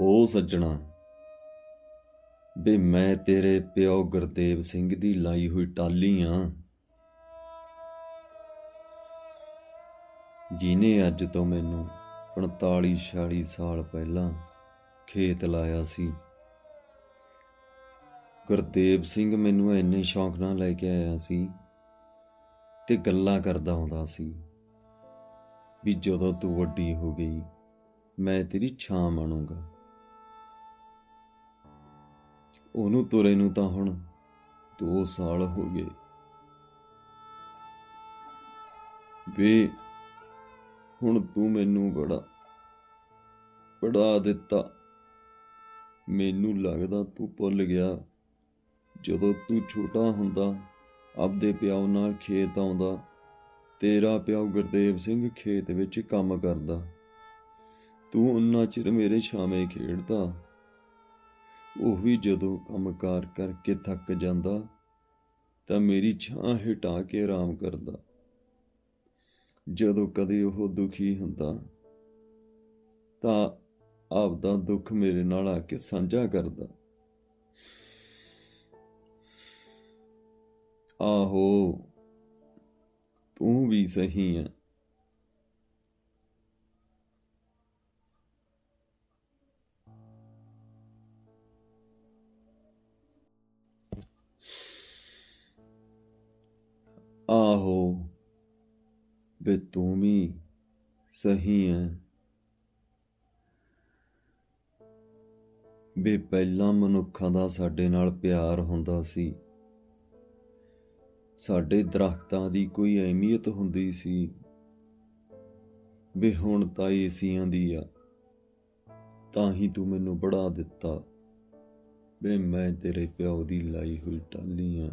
ਉਹ ਸੱਜਣਾ, ਬੇ ਮੈਂ ਤੇਰੇ ਪਿਓ ਗੁਰਦੇਵ ਸਿੰਘ ਦੀ ਲਾਈ ਹੋਈ ਟਾਲੀ ਆ। ਜਿਨੇ ਅੱਜ ਤੋਂ ਮੈਨੂੰ 45 46 ਸਾਲ ਪਹਿਲਾਂ ਖੇਤ ਲਾਇਆ ਸੀ। ਗੁਰਦੇਵ ਸਿੰਘ ਮੈਨੂੰ ਇੰਨੇ ਸ਼ੌਂਕ ਨਾਲ ਲੈ ਕੇ ਆਇਆ ਸੀ ਤੇ ਗੱਲਾਂ ਕਰਦਾ ਹੁੰਦਾ ਸੀ ਵੀ ਜਦੋਂ ਤੂੰ ਵੱਡੀ ਹੋ ਗਈ, ਮੈਂ ਤੇਰੀ ਛਾਂ ਬਣੂੰਗਾ ਉਹਨੂੰ ਤੁਰੇ ਨੂੰ ਤਾਂ ਹੁਣ 2 ਸਾਲ ਹੋ ਗਏ। ਵੇ, ਹੁਣ ਤੂੰ ਮੈਨੂੰ ਬੜਾ ਪੜਾ ਦਿੱਤਾ। ਮੈਨੂੰ ਲੱਗਦਾ ਤੂੰ ਭੁੱਲ ਗਿਆ। ਜਦੋਂ ਤੂੰ ਛੋਟਾ ਹੁੰਦਾ, ਆਪਦੇ ਪਿਓ ਨਾਲ ਖੇਤ ਆਉਂਦਾ, ਤੇਰਾ ਪਿਓ ਗੁਰਦੇਵ ਸਿੰਘ ਖੇਤ ਵਿੱਚ ਕੰਮ ਕਰਦਾ। ਤੂੰ ਉਨਾ ਚਿਰ ਮੇਰੇ ਛਾਵੇਂ ਖੇਡਦਾ। ਉਹ ਵੀ ਜਦੋਂ ਕੰਮਕਾਰ ਕਰਕੇ ਥੱਕ ਜਾਂਦਾ ਤਾਂ ਮੇਰੀ ਛਾਂ ਹਟਾ ਕੇ ਆਰਾਮ ਕਰਦਾ। ਜਦੋਂ ਕਦੇ ਉਹ ਦੁਖੀ ਹੁੰਦਾ ਤਾਂ ਆਪਦਾ ਦੁੱਖ ਮੇਰੇ ਨਾਲ ਆ ਕੇ ਸਾਂਝਾ ਕਰਦਾ। ਆਹੋ, ਤੂੰ ਵੀ ਸਹੀ ਹੈ ਆਹੋ ਬੇ ਤੂੰ ਵੀ ਸਹੀ ਹੈ ਬੇ ਪਹਿਲਾਂ ਮਨੁੱਖਾਂ ਦਾ ਸਾਡੇ ਨਾਲ ਪਿਆਰ ਹੁੰਦਾ ਸੀ। ਸਾਡੇ ਦਰਖਤਾਂ ਦੀ ਕੋਈ ਅਹਿਮੀਅਤ ਹੁੰਦੀ ਸੀ। ਵੇ ਹੁਣ ਤਾਂ ਏਸੀਆਂ ਦੀ ਆ, ਤਾਂ ਹੀ ਤੂੰ ਮੈਨੂੰ ਬੜਾ ਦਿੱਤਾ। ਵੇ ਮੈਂ ਤੇਰੇ ਪਿਓ ਦੀ ਲਾਈ ਹੋਈ ਟਾਲੀ ਆ।